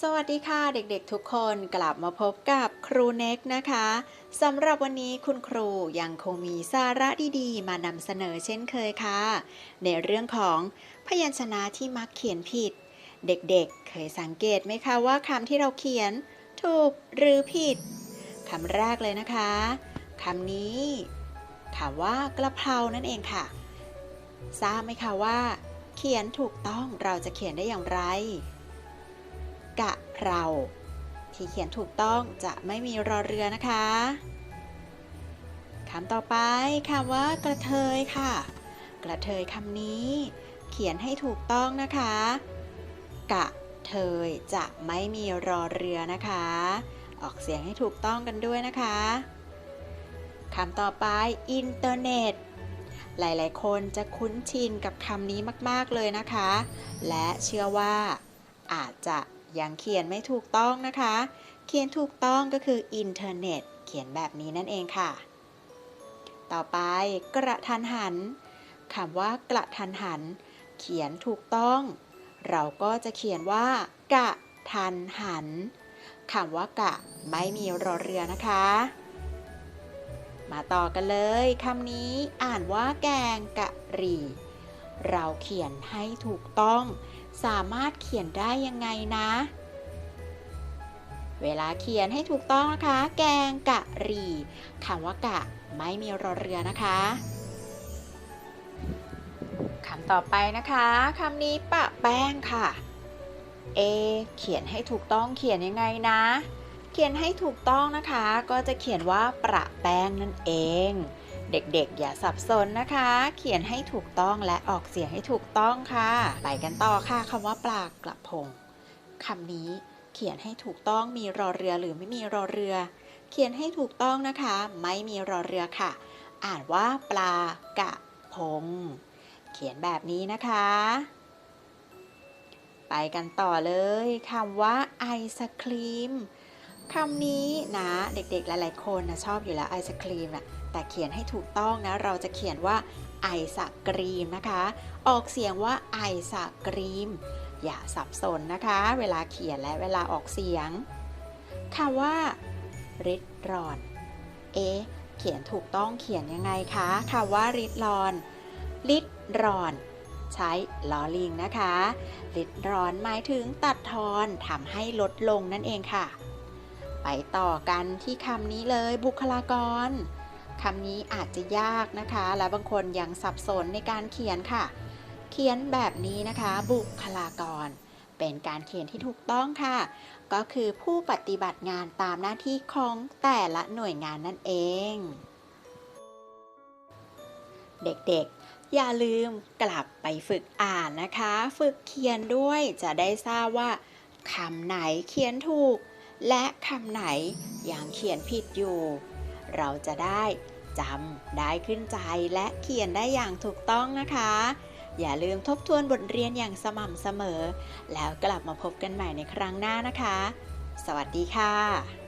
สวัสดีค่ะเด็กๆทุกคนกลับมาพบกับครูเน็กนะคะสำหรับวันนี้คุณครูยังคงมีสาระดีๆ มานำเสนอเช่นเคยค่ะ ในเรื่องของพยัญชนะที่มักเขียนผิด เด็กๆ เคยสังเกตไหมคะว่าคำที่เราเขียน ถูกหรือผิดคำแรกเลยนะคะคำนี้คำว่ากระเพรานั่นเองค่ะ ทราบไหมคะว่า เขียนถูกต้องเราจะเขียนได้อย่างไร กะเพราที่เขียนถูกต้องจะไม่มีรอเรือนะคะคำต่อไปคำว่ากระเทยค่ะ กระเทยคำนี้ เขียนให้ถูกต้องนะคะ กะเทยจะไม่มีรอเรือนะคะ ออกเสียงให้ถูกต้องกันด้วยนะคะคำต่อไปอินเทอร์เน็ต หลายๆ คนจะคุ้นชินกับคำนี้มาก ๆ เลยนะคะ และเชื่อว่าอาจจะ ยังเขียนไม่ถูกต้องนะคะ เขียนถูกต้องก็คืออินเทอร์เน็ต เขียนแบบนี้นั่นเองค่ะ ต่อไปกระทันหันคำว่ากระทันหัน เขียนถูกต้อง เราก็จะเขียนว่า กะทันหันคำว่ากะไม่มีรอเรือนะคะ มาต่อกันเลยคำนี้อ่านว่าแกงกะหรี่ เราเขียนให้ถูกต้อง สามารถเขียนได้ยังไงนะ เวลาเขียนให้ถูกต้องนะคะ แกงกะหรี่คำว่ากะไม่มีรอเรือนะคะคำต่อไปนะคะคำนี้ปะแป้งค่ะ เอ เขียนให้ถูกต้องเขียนยังไงนะ เขียนให้ถูกต้องนะคะ ก็จะเขียนว่าประแป้งนั่นเอง เด็กๆ อย่าสับสนนะคะ เขียนให้ถูกต้องและออกเสียงให้ถูกต้องค่ะ ไปกันต่อค่ะคำว่าปลากระพงคำนี้เขียนให้ถูกต้องมีรอเรือหรือไม่มีรอเรือ เขียนให้ถูกต้องนะคะ ไม่มีรอเรือค่ะ อ่านว่าปลากระพง เขียนแบบนี้นะคะ ไปกันต่อเลยคำว่าไอศครีม คำนี้นะเด็กๆหลายๆคนนะชอบอยู่แล้วไอศครีมนะแต่เขียนให้ถูกต้องนะ เราจะเขียนว่าไอศกรีมนะคะ ออกเสียงว่าไอศกรีม อย่าสับสนนะคะ เวลาเขียนและเวลาออกเสียงคำว่าริดรอน เอ๊ะเขียนถูกต้องเขียนยังไงคะคำว่าริดรอนริดรอนใช้ลอลิงนะคะริดรอนหมายถึงตัดทอนทำให้ลดลงนั่นเองค่ะ ไปต่อกันที่คำนี้เลยบุคลากรคำนี้อาจจะยากนะคะ และบางคนยังสับสนในการเขียนค่ะ เขียนแบบนี้นะคะ บุคลากร เป็นการเขียนที่ถูกต้องค่ะ ก็คือผู้ปฏิบัติงานตามหน้าที่ของแต่ละหน่วยงานนั่นเอง เด็กๆ อย่าลืมกลับไปฝึกอ่านนะคะ ฝึกเขียนด้วยจะได้ทราบว่าคำไหนเขียนถูก และคำไหนยังเขียนผิดอยู่ เราจะได้จำได้ขึ้นใจและเขียนได้อย่างถูกต้องนะคะ อย่าลืมทบทวนบทเรียนอย่างสม่ำเสมอ แล้วกลับมาพบกันใหม่ในครั้งหน้านะคะ สวัสดีค่ะ